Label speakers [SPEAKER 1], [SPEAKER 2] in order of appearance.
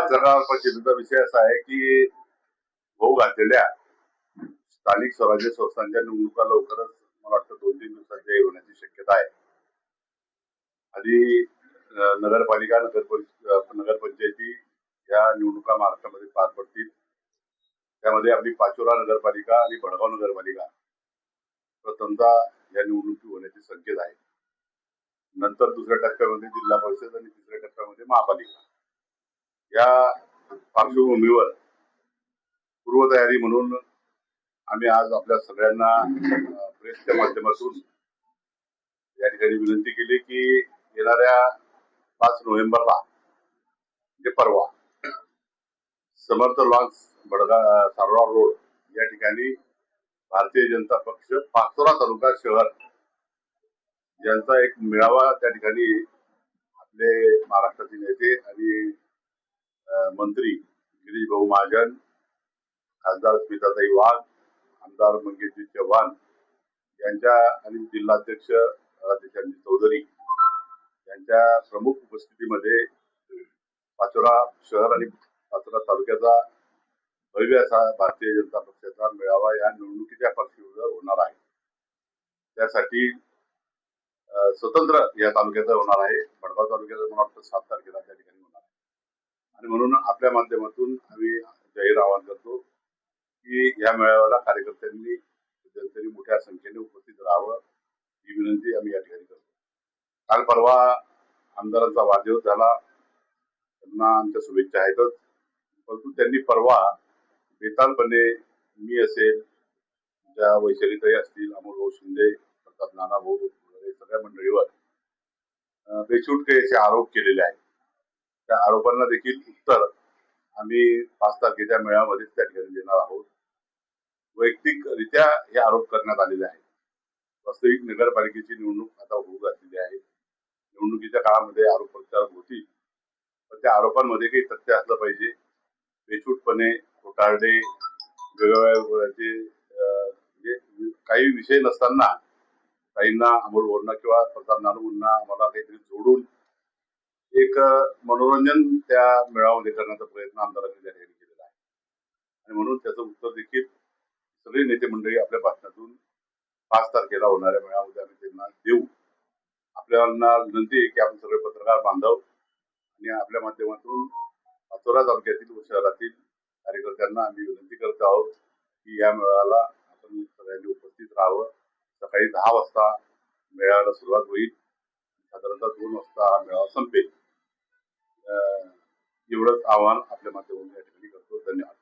[SPEAKER 1] पत्रकार परिषदेचा विषय असा आहे की भाऊ घातलेल्या स्थानिक स्वराज्य संस्थांच्या निवडणुका लवकरच मला वाटतं दोन तीन दिवसात होण्याची शक्यता आहे. आधी नगरपालिका नगर नगरपंचायती या निवडणुका महाराष्ट्रामध्ये पार पडतील. त्यामध्ये आपली पाचोरा नगरपालिका आणि भडगाव नगरपालिका प्रथमता या निवडणुकी होण्याचे संकेत आहे. नंतर दुसऱ्या टप्प्यामध्ये जिल्हा परिषद आणि तिसऱ्या टप्प्यामध्ये महापालिका. या पार्श्वभूमीवर पूर्वतयारी म्हणून आम्ही आज आपल्या सगळ्यांना प्रेसच्या माध्यमातून या ठिकाणी विनंती केली की येणाऱ्या पाच नोव्हेंबरला म्हणजे परवा समर्थ लॉन्स बडगा सारोळा रोड या ठिकाणी भारतीय जनता पक्ष पाचोरा तालुका शहर यांचा एक मेळावा त्या ठिकाणी आपले महाराष्ट्राचे नेते आणि मंत्री गिरीश भाऊ महाजन खासदार स्मिताताई वाघ आमदार मंगेशजी चव्हाण यांच्या आणि जिल्हाध्यक्ष राधेशांजी चौधरी यांच्या प्रमुख उपस्थितीमध्ये पाचोरा शहर आणि पाचोरा तालुक्याचा भव्य असा भारतीय जनता पक्षाचा मेळावा या निवडणुकीच्या पार्श्वभूमीवर होणार आहे. त्यासाठी स्वतंत्र या तालुक्याचा होणार आहे. भडगाव तालुक्याचा मला वाटतं सात तारखेला त्या आणि म्हणून आपल्या माध्यमातून आम्ही जाहीर आवाहन करतो की या मेळाव्याला कार्यकर्त्यांनी जनतेने मोठ्या संख्येने उपस्थित राहावं ही विनंती आम्ही या ठिकाणी करतो. काल परवा आमदारांचा वाढदिवस झाला. त्यांना आमच्या शुभेच्छा आहेतच. परंतु त्यांनी परवा बेतालपणे मी असेल ज्या वैशालीताई असतील अमोल भाऊ शिंदे प्रताप नाना भाऊ सगळ्या मंडळीवर बेछूट असे आरोप केलेले आहेत. त्या आरोपांना देखील उत्तर आम्ही पाच तारखेच्या मेळाव्यामध्येच त्या ठिकाणी देणार आहोत. वैयक्तिकरित्या हे आरोप करण्यात आलेले आहेत. वास्तविक नगरपालिकेची निवडणूक आता होऊ घातलेली आहे. निवडणुकीच्या काळामध्ये आरोप प्रत्यारोप होतील. पण त्या आरोपांमध्ये काही तथ्य असलं पाहिजे. बेछूटपणे खोटारडे वेगवेगळ्या गोळ्याचे म्हणजे काही विषय नसताना काहींना अमोल बोरणा किंवा प्रताप नानूंना आम्हाला काहीतरी जोडून एक मनोरंजन त्या मेळाव्यामध्ये करण्याचा प्रयत्न आमदारांनी त्या ठिकाणी केलेला आहे. आणि म्हणून त्याचं उत्तर देखील सगळे नेते मंडळी आपल्या भाषणातून पाच तारखेला होणाऱ्या मेळाव्यामध्ये आम्ही त्यांना देऊ. आपल्याला विनंती आहे की आपण सगळे पत्रकार बांधव आणि आपल्या माध्यमातून पाचोरा तालुक्यातील व शहरातील कार्यकर्त्यांना आम्ही विनंती करत आहोत की या मेळाव्याला आपण सगळ्यांनी उपस्थित राहावं. सकाळी दहा वाजता मेळाव्याला सुरुवात होईल. साधारणतः दोन वाजता हा मेळावा संपेल. एवढंच आवाहन आपल्या माध्यमातून या ठिकाणी करतो. धन्यवाद.